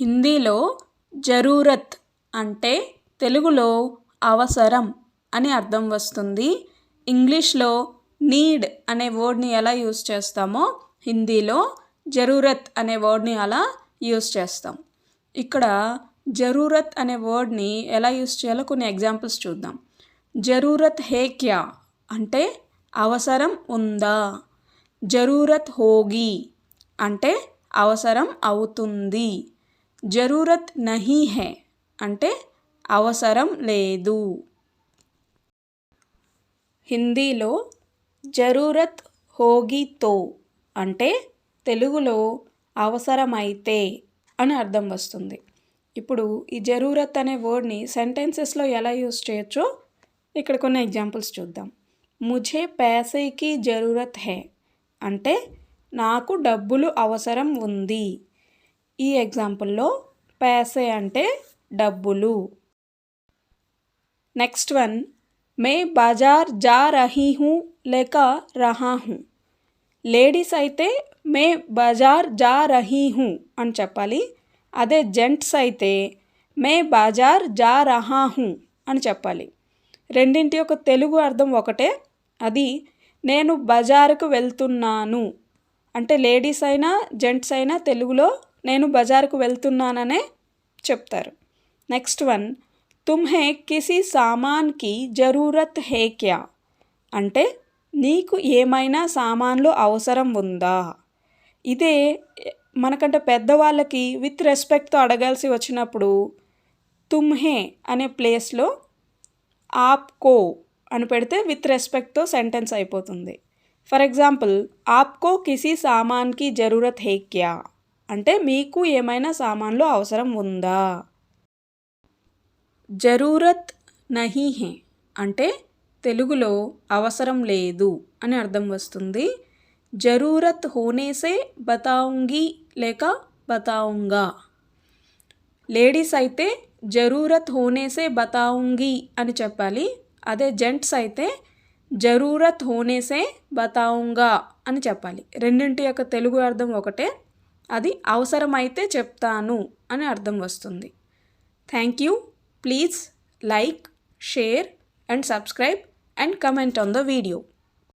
హిందీలో జరూరత్ అంటే తెలుగులో అవసరం అని అర్థం వస్తుంది. ఇంగ్లీష్లో నీడ్ అనే వర్డ్ని ఎలా యూస్ చేస్తామో హిందీలో జరూరత్ అనే వర్డ్ని అలా యూస్ చేస్తాం. ఇక్కడ జరూరత్ అనే వర్డ్ని ఎలా యూస్ చేయాలో కొన్ని ఎగ్జాంపుల్స్ చూద్దాం. జరూరత్ హే క్యా అంటే అవసరం ఉందా? జరూరత్ హోగి అంటే అవసరం అవుతుంది. జరూరత్ నహీ హే అంటే అవసరం లేదు. హిందీలో జరూరత్ హోగి తో అంటే తెలుగులో అవసరమైతే అని అర్థం వస్తుంది. ఇప్పుడు ఈ జరూరత్ అనే వర్డ్ని సెంటెన్సెస్లో ఎలా యూస్ చేయొచ్చో ఇక్కడ కొన్ని ఎగ్జాంపుల్స్ చూద్దాం. ముఝే పేసైకి జరూరత్ హే అంటే నాకు డబ్బులు అవసరం ఉంది. ఈ ఎగ్జాంపుల్లో పేసే అంటే డబ్బులు. నెక్స్ట్ వన్ మే బజార్ జా రహీ హూ లేక రహా హూ. లేడీస్ అయితే మే బజార్ జా రహీ హూ అని చెప్పాలి. అదే జెంట్స్ అయితే మే బజార్ జా రహా హూ అని చెప్పాలి. రెండింటి యొక్క తెలుగు అర్థం ఒకటే అది నేను బజారుకు వెళ్తున్నాను. అంటే లేడీస్ అయినా జెంట్స్ అయినా తెలుగులో నేను బజారుకు వెళ్తున్నాననే చెప్తారు. నెక్స్ట్ వన్ తుమ్హే కిసి సామాన్కి జరూరత్ హే క్యా? అంటే నీకు ఏమైనా సామాన్లు అవసరం ఉందా? ఇదే మనకంటే పెద్దవాళ్ళకి విత్ రెస్పెక్ట్తో అడగాల్సి వచ్చినప్పుడు తుమ్హే అనే ప్లేస్లో ఆప్కో అని పెడితే విత్ రెస్పెక్ట్తో సెంటెన్స్ అయిపోతుంది. ఫర్ ఎగ్జాంపుల్ ఆప్కో కిసి సామాన్కి జరూరత్ హే క్యా? అంటే మీకు ఏమైనా సామాన్లు అవసరం ఉందా? జరూరత్ నహీ హే. అంటే తెలుగులో అవసరం లేదు అని అర్థం వస్తుంది. జరూరత్ హోనేసే బతాంగి లేక బతాంగా లేడీస్ అయితే జరూరత్ హోనేసే బతాంగి అని చెప్పాలి. అదే జెంట్స్ అయితే జరూరత్ హోనేసే బతాంగా అని చెప్పాలి. రెండింటి యొక్క తెలుగు అర్థం ఒకటే. అది అవసరమైతే చెప్తాను అని అర్థం వస్తుంది. Thank you please like share and subscribe and comment on the video